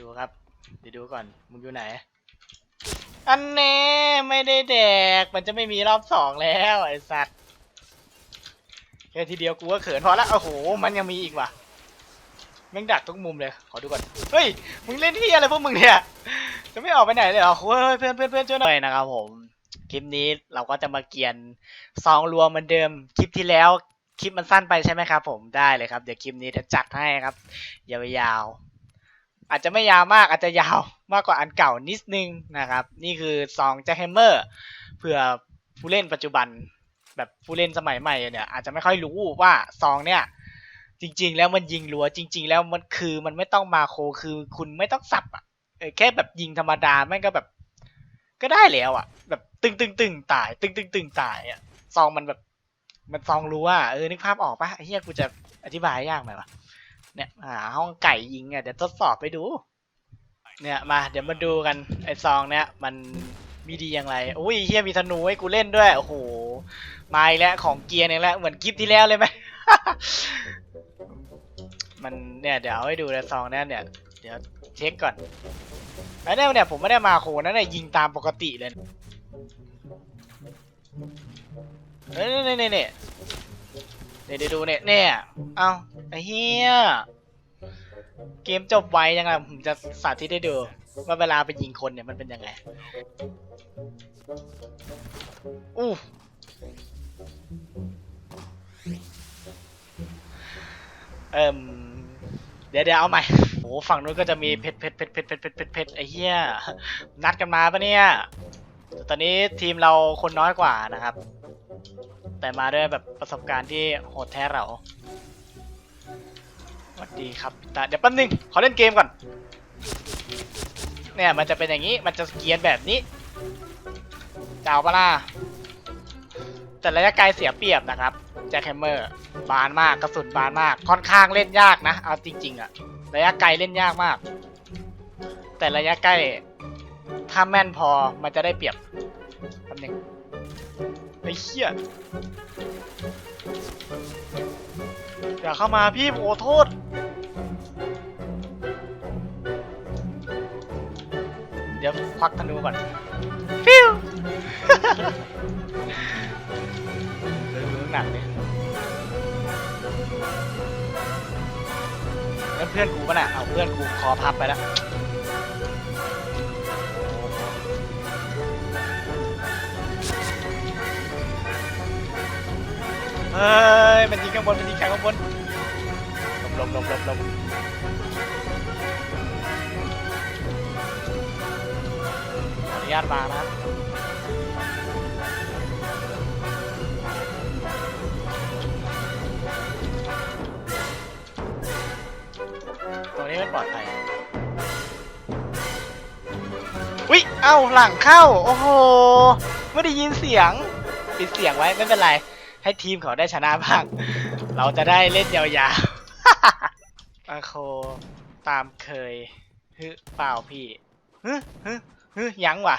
ดูครับ เดี๋ยวดูก่อน มึงอยู่ไหน อันแน่ไม่ได้แดก มันจะไม่มีรอบสองแล้วไอ้สัตว์แค่ทีเดียวกูก็เขินพอละ โอ้โห มันยังมีอีกว่ะแม่งดักทุกมุมเลย ขอดูก่อน เฮ้ย มึงเล่นที่อะไรพวกมึงเนี่ย จะไม่ออกไปไหนเลยเหรอ เฮ้ย เพื่อนเพื่อนเพื่อนช่วยหน่อยนะครับผม คลิปนี้เราก็จะมาเกียนซองรวมเหมือนเดิม คลิปที่แล้วคลิปมันสั้นไปใช่ไหมครับผม ได้เลยครับ เดี๋ยวคลิปนี้จะจัดให้ครับ ยาว อาจจะไม่ยาวมากอาจจะยาวมากกว่าอันเก่านิดนึงนะครับ นี่คือซองแจ็คแฮมเมอร์เผื่อผู้เล่นปัจจุบันแบบผู้เล่นสมัยใหม่เนี่ยอาจจะไม่ค่อยรู้ว่าซองเนี่ยจริง ๆ แล้วมันยิงรัวจริง ๆ แล้วมันคือมันไม่ต้องมาโคคือคุณไม่ต้องสับอะเออแค่แบบยิงธรรมดาแม่งก็แบบ ก็ได้แล้วอะ แบบตึงตึงตึงตาย ตึงตึงตึงตายอะซองมันแบบ มันซองรู้ว่าเออนึกภาพออกปะเฮียกูจะอธิบายยากไหมวะ เนี่ยหาห้องไก่ยิงอะเดี๋ยวทดสอบไปดู เนี่ยมา เดี๋ยวมาดูกันไอซองเนี่ยมันมีดีอย่างไรอุ้ยเฮียมีธนูให้กูเล่นด้วยโอ้โหมาอีกแล้วของเกียร์เนี่ยแหละเหมือนคลิปที่แล้วเลยไหมมันเนี่ยเดี๋ยวเอาให้ดูนะซองเนี่ยเนี่ยเดี๋ยวเช็คก่อนแล้เนี่ยเนี่ยผมไม่ได้มาโคนะเนี่ยยิงตามปกติเลยเฮ้ยเนี่ยเนี่ยเนี่ย เดี๋ยวดูเนี่ยเนี่ย เอาไอ้เฮียเกมจบไวยังไงผมจะสาธิตให้ดูว่าเวลาไปยิงคนเนี่ยมันเป็นยังไง อู้เอิ่มเดี๋ยวเดี๋ยวเอาใหม่โอ้ฝั่งนู้นก็จะมีเพชรเพชรเพชรเพชรเพชรเพชรเพชรเพชรไอ้เหี้ยนัดกันมาปะเนี่ย ตอนนี้ทีมเราคนน้อยกว่านะครับ แต่มาด้วยแบบประสบการณ์ที่โหดแท้เราสวัสดีครับตาเดี๋ยวแป๊บนึง ขอเล่นเกมก่อน เนี่ยมันจะเป็นอย่างนี้ มันจะเกียนแบบนี้เจ้าปะล่ะแต่ระยะไกลเสียเปรียบนะครับแจ็คแฮมเมอร์ บานมากกระสุนบานมาก ค่อนข้างเล่นยากนะ เอาจริง ๆอะระยะไกลเล่นยากมาก แต่ระยะใกล้ ถ้าแม่นพอมันจะได้เปรียบแป๊บนึง ไอ้เหี้ยอย่าเข้ามาพี่ผมขอโทษ เดี๋ยวควักธนูก่อน ฟิวเดี๋ยวดูหนักเลยแล้วเพื่อนกูปะน่ะเอาเพื่อนกูคอพับไปแล้ว เฮ้ยมันยิงข้างบนมันยิงข้างบนหลบหลบหลบหลบหลบขออนุญาตมานะครับตรงนี้ไม่ปลอดภัยวิเอ้าหลังเข้า โอ้โห ไม่ได้ยินเสียง ปิดเสียงไว้ไม่เป็นไร ให้ทีมเขาได้ชนะบ้าง เราจะได้เล่นยาวๆอาโคตามเคยฮึเปล่าพี่ฮึฮึฮึยังวะ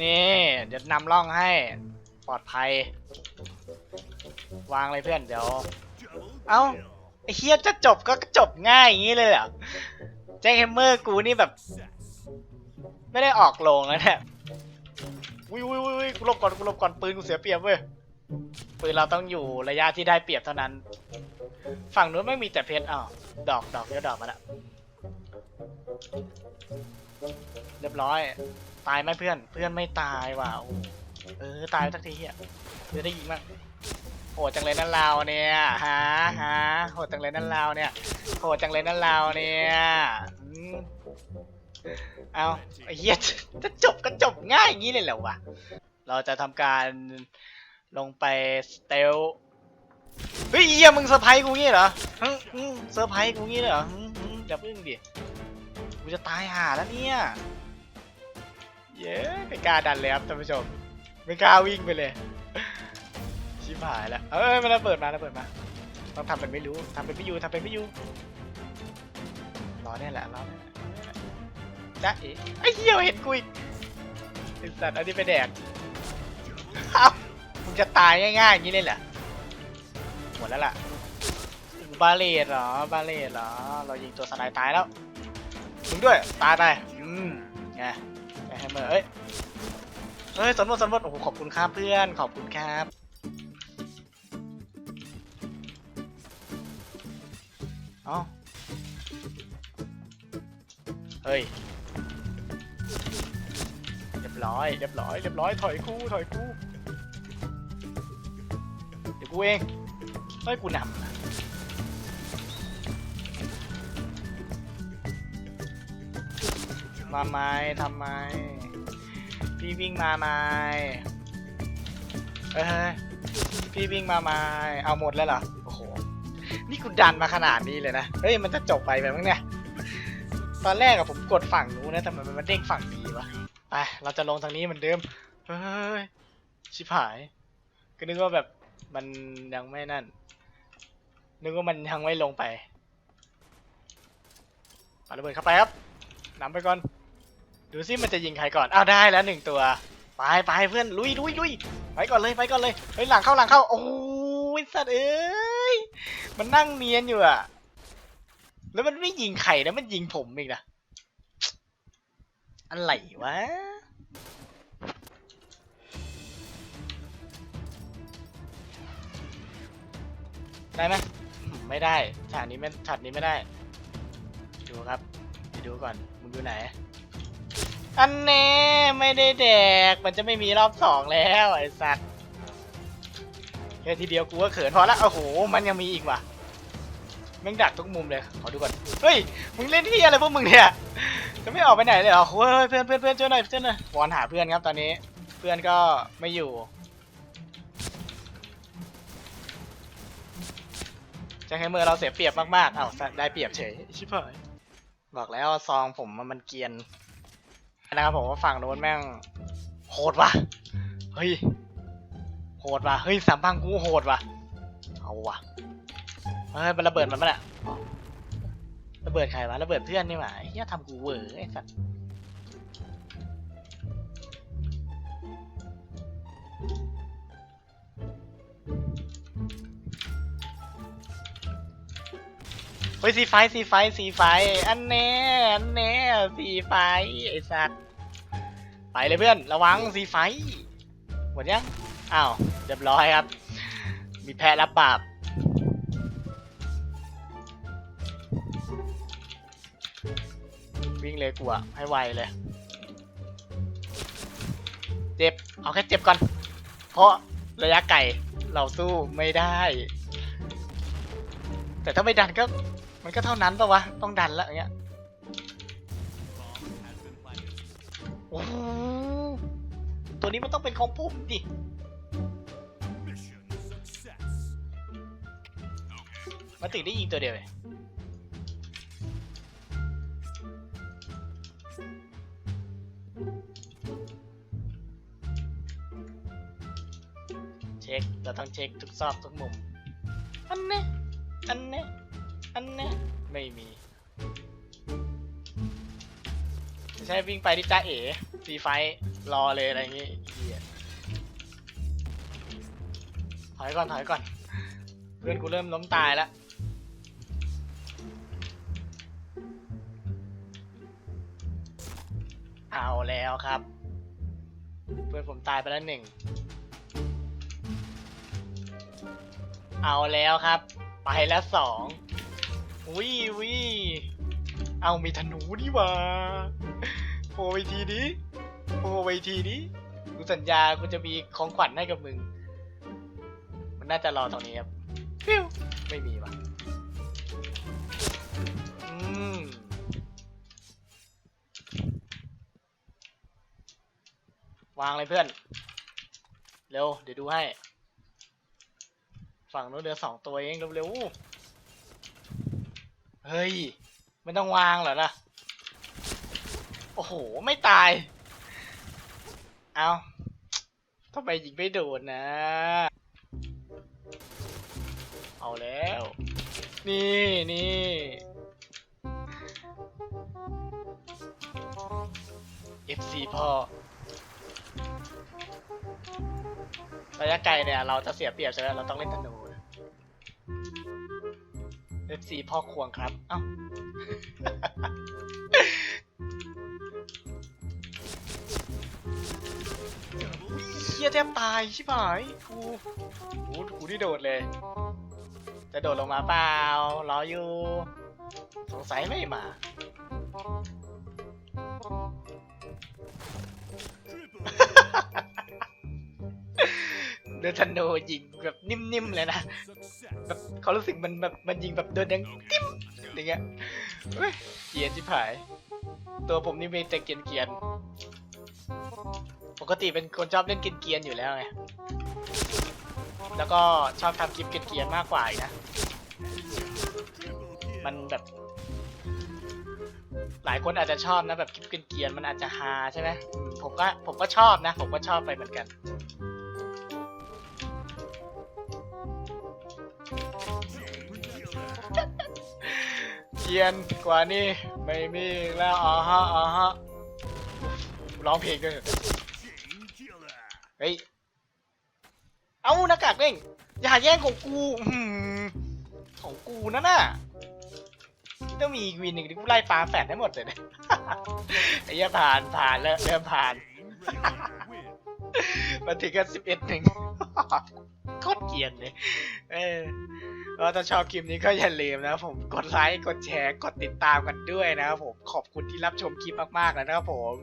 นี่ เดี๋ยวนำร่องให้ปลอดภัย วางเลยเพื่อนเดี๋ยว เอ้าไอ้เฮียจะจบก็จบง่ายอย่างนี้เลยเหรอแจ็คแฮมเมอร์กูนี่แบบ ไม่ได้ออกโรงแล้วเนี่ยวิววิววิวกูหลบก่อนกูหลบก่อนปืนกูเสียเปรียบเว้ยปืนเราต้องอยู่ระยะที่ได้เปรียบเท่านั้น ฝั่งนู้นไม่มีแต่เพชรอ้าวดอกดอกเดี๋ยวดอกมาละเรียบร้อย ตายไหมเพื่อนเพื่อนไม่ตายว่ะโอ้เออตายสักทีอะเดี๋ยวได้ยิงบ้างโหดจังเลยนั่นเราเนี่ยฮะฮะโหดจังเลยนั่นเราเนี่ยโหดจังเลยนั่นเราเนี่ย เอาไอ้เหี้ยจะจบก็จบง่ายอย่างนี้เลยเหรอวะ เราจะทำการลงไปสเตลเฮ้ยเหี้ยมึงเซอร์ไพรส์กูงี้เหรอเซอร์ไพรส์กูงี้เหรออย่าพึ่งดิ กูจะตายห่าแล้วเนี่ย เย้ไม่กล้าดันเลยครับท่านผู้ชม ไม่กล้าวิ่งไปเลย ชิบหายแล้ว เอ้ยมันระเบิดมาระเบิดมา ต้องทำเป็นไม่รู้ทำเป็นไม่อยู่ทำเป็นไม่อยู่รอเนี่ยแหละรอเนี่ย จ๊ะเอ๋ไอ้เหี้ยเห็นกูอีกไอ้สัตว์อันนี้ไปแดกเอ้ามึงจะตายง่ายๆอย่างนี้เลยเหรอดแล้วล่ะบาเลตเหรอบาเลตเหรอ เรายิงตัวสไนตายแล้วมึงด้วยตายไปอืมไงไงแฮมเมอร์เอ้ยเฮ้ยสนบดสนบดโอ้โหขอบคุณครับเพื่อนขอบคุณครับเอ้าเฮ้ย ยบร้อยเรียบร้อยเรียบร้อยถอยกูถอยกูเดี๋ยวกูเองเฮ้ยกูนำนะมาไหมทำไมพี่วิ่งมาไหมเฮ้ยเฮ้ยพี่วิ่งมาไหมเอาหมดแล้วเหรอโอ้โหนี่กูดันมาขนาดนี้เลยนะเฮ้ยมันจะจบไปแบบมั้งเนี่ยตอนแรกอะผมกดฝั่งนู้นนะแต่มันมันเด้งฝั่งนี้วะ ไปเราจะลงทางนี้เหมือนเดิม เฮ้ย ชิบหาย ก็นึกว่าแบบมันยังไม่นั่น นึกว่ามันยังไม่ลงไปปาระเบิดเข้าไปครับนำไปก่อน ดูซิมันจะยิงใครก่อน อ้าวได้แล้วหนึ่งตัว ไปไปเพื่อนลุยลุยลุยไปก่อนเลยไปก่อนเลย เฮ้ยหลังเข้าหลังเข้า โอ้ยสัตว์เอ้ย มันนั่งเนียนอยู่อะแล้วมันไม่ยิงใครนะมันยิงผมอีกนะ อะไรวะได้ไหมไม่ได้ฉากนี้ไม่ฉากนี้ไม่ได้ ดูครับไปดูก่อนมึงดูไหน อันแน่ไม่ได้แดก มันจะไม่มีรอบสองแล้วไอ้สัตว์แค่ทีเดียวกูก็เขินพอละโอ้โห มันยังมีอีกว่ะ ม่งดักทุกมุมเลย ขอดูก่อน เฮ้ย มึงเล่นที่อะไรพวกมึงเนี่ย จะไม่ออกไปไหนเลยเหรอ เฮ้ย เพื่อนเพื่อนเพื่อนช่วยหน่อยช่วยหน่อยวอนหาเพื่อนครับตอนนี้ เพื่อนก็ไม่อยู่ จะให้เมื่อเราเสียเปรียบมากๆ เอ้าได้เปรียบเฉย ชิบหายบอกแล้วซองผมมันมันเกียน นะครับผมว่าฝั่งโน้นแม่งโหดว่ะ เฮ้ย โหดว่ะ เฮ้ยสามพังกูโหดว่ะ เอาว่ะ เฮ้ยมันระเบิดมันปะเนี่ยระเบิดใครวะระเบิดเพื่อนนี่หว่าไอ้เฮียทำกูเวอร์ไอ้สัสเฮ้ยสีไฟสีไฟสีไฟ อันแน่อันแน่สีไฟไอ้สัสไปเลยเพื่อน ระวังสีไฟหมดยังอ้าวเรียบร้อยครับ มีแพ้รับบาป วิ่งเลยกูอะให้ไวเลย เจ็บ เอาแค่เจ็บก่อน เพราะระยะไก่เราสู้ไม่ได้ แต่ถ้าไม่ดันก็ มันก็เท่านั้นปะวะ ต้องดันแล้วอย่างเงี้ยโอ้โหตัวนี้มันต้องเป็นของผมดิมาติได้ยิงตัวเดียวเลย เช็ค เราต้องเช็คทุกซอกทุกมุม อันเนี้ยอันเนี้ยอันเนี้ยไม่มีไม่ใช่วิ่งไปที่จ้าเอ๋ฟีไฟท์รอเลยอะไรอย่างงี้เหี้ยถอยก่อนถอยก่อน เพื่อนกูเริ่มล้มตายแล้วเอาแล้วครับ เพื่อนผมตายไปแล้วหนึ่ง เอาแล้วครับ ไปแล้วสองวิวิเอามีธนูนี่ว่าโผล่ไปทีนี้โผล่ไปทีนี้กูสัญญากูจะมีของขวัญให้กับมึง มันน่าจะรอตรงนี้ครับฟิวไม่มีว่ะอืมวางเลยเพื่อน เร็ว เดี๋ยวดูให้ ฝั่งนู้นเหลือสองตัวเองเร็วๆ เฮ้ย ไม่ต้องวางเหรอนะโอ้โห ไม่ตาย เอาทำไมยิงไม่โดนนะ เอาแล้ว นี่นี่ FC พ่อระยะไกลเนี่ย เราจะเสียเปรียบใช่ไหมเราต้องเล่นธนู FC พ่อควงครับ เอ้า เฮียแทบตายชิบหายกูโอ้กูที่โดดเลย จะโดดลงมาเปล่า รออยู่ สงสัยไม่มา เดินธนูยิงแบบนิ่มๆเลยนะแบบเขารู้สึกมันแบบมันยิงแบบเดินดังติ๊มอย่างเงี้ยเฮ้ยเกียนชิบหาย ตัวผมนี่มีแต่เกียนเกียนปกติเป็นคนชอบเล่นเกียนเกียนอยู่แล้วไงแล้วก็ชอบทำคลิปเกรียนมากกว่าอีกนะ มันแบบหลายคนอาจจะชอบนะแบบคลิปเกรียนมันอาจจะฮาใช่ไหมผมก็ผมก็ชอบนะ ผมก็ชอบไปเหมือนกัน เกียนกว่านี่ไม่มีแล้วอ๋อฮะอ๋อฮะร้องเพลงด้วยเถอะเฮ้ย เอาหน้ากากเร่งอย่าแย่งของกูอื้อหือของกูนั่นน่ะต้องมีอีกวินหนึ่งที่กูไล่ปลาแฟดให้หมดเลยนะ ไอ้เหี้ยผ่านผ่านแล้วเริ่มผ่าน มาถึงกันสิบเอ็ดหนึ่ง โคตรเกลียดเลย เออก็ถ้าชอบคลิปนี้ก็อย่าลืมนะผมกดไลค์ กดแชร์ กดติดตามกันด้วยนะครับผม ขอบคุณที่รับชมคลิปมากๆแล้วนะครับผม